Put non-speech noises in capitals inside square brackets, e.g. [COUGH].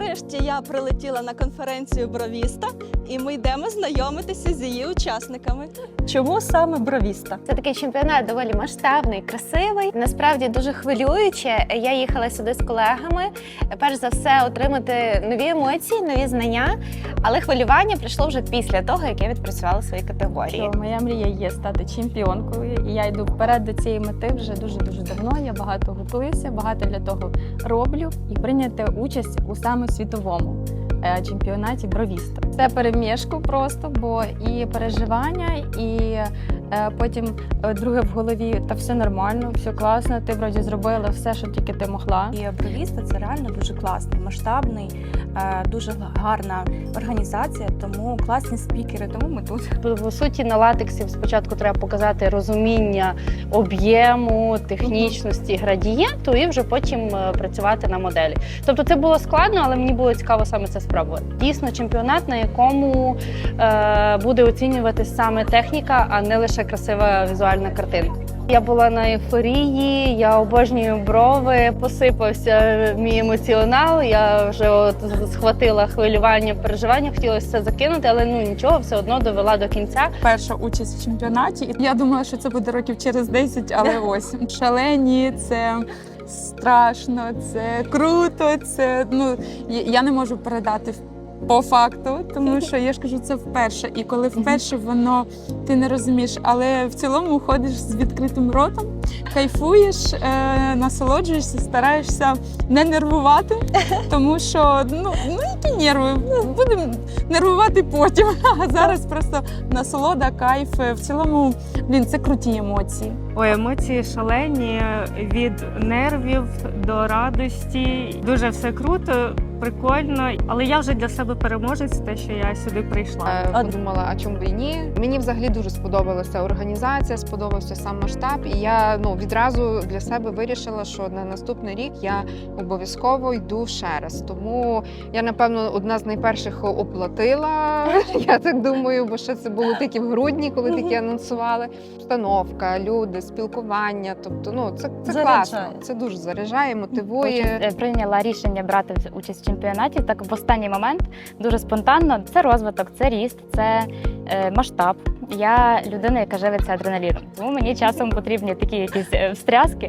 Нарешті я прилетіла на конференцію Бровіста, і ми йдемо знайомитися з її учасниками. Чому саме Бровіста? Це такий чемпіонат доволі масштабний, красивий. Насправді дуже хвилююче. Я їхала сюди з колегами. Перш за все, отримати нові емоції, нові знання. Але хвилювання прийшло вже після того, як я відпрацювала свої категорії. Що моя мрія є стати чемпіонкою, і я йду вперед до цієї мети вже дуже дуже давно. Я багато готуюся, багато для того роблю і прийняти участь у саме світовому е, чемпіонаті бровіста. Це перемішку просто, бо і переживання, і е, потім е, друге в голові та все нормально, все класно. Ти вроді зробила все, що тільки ти могла. І Бровіста це реально дуже класний, масштабний, е, дуже гарна організація, тому класні спікери. Тому ми тут. По суті, на латексі спочатку треба показати розуміння об'єму, технічності, градієнту, і вже потім працювати на моделі. Тобто це було складно, але мені було цікаво саме це спробувати. Дійсно, чемпіонат, на якому е, буде оцінюватись саме техніка, а не лише красива візуальна картинка. Я була на ейфорії, я обожнюю брови, посипався мій емоціонал. Я вже от схватила хвилювання, переживання, хотілося це закинути, але ну нічого, все одно довела до кінця. перша участь в чемпіонаті. І я думала, що це буде років через 10, але ось шалені, це страшно, це круто. Це ну я не можу передати по факту, тому що я ж кажу, це вперше. І коли вперше воно ти не розумієш, але в цілому ходиш з відкритим ротом, кайфуєш, е, насолоджуєшся, стараєшся не нервувати, [LAUGHS] тому що ну, ну які нерви, будемо нервувати потім. [LAUGHS] А зараз просто насолода, кайф. В цілому, блін, це круті емоції. Ой, емоції шалені від нервів до радості. Дуже все круто, прикольно. Але я вже для себе переможець, те, що я сюди прийшла. Е, Подумала, а чому б і ні. Мені взагалі дуже сподобалася організація, сподобався сам масштаб. І я ну відразу для себе вирішила, що на наступний рік я обов'язково йду ще раз. Тому я напевно одна з найперших оплатила. [LAUGHS] Я так думаю, бо ще це було тільки в грудні, коли такі [LAUGHS] анонсували. Установка, люди, спілкування. Тобто, ну це, це Заряджає. класно. Це дуже заряджає, мотивує. Е, прийняла рішення брати участь в чемпіонаті так в останній момент дуже спонтанно. Це розвиток, це ріст, це е, масштаб. Я людина, яка живиться адреналіном. Тому мені часом потрібні такі якісь е, встряски.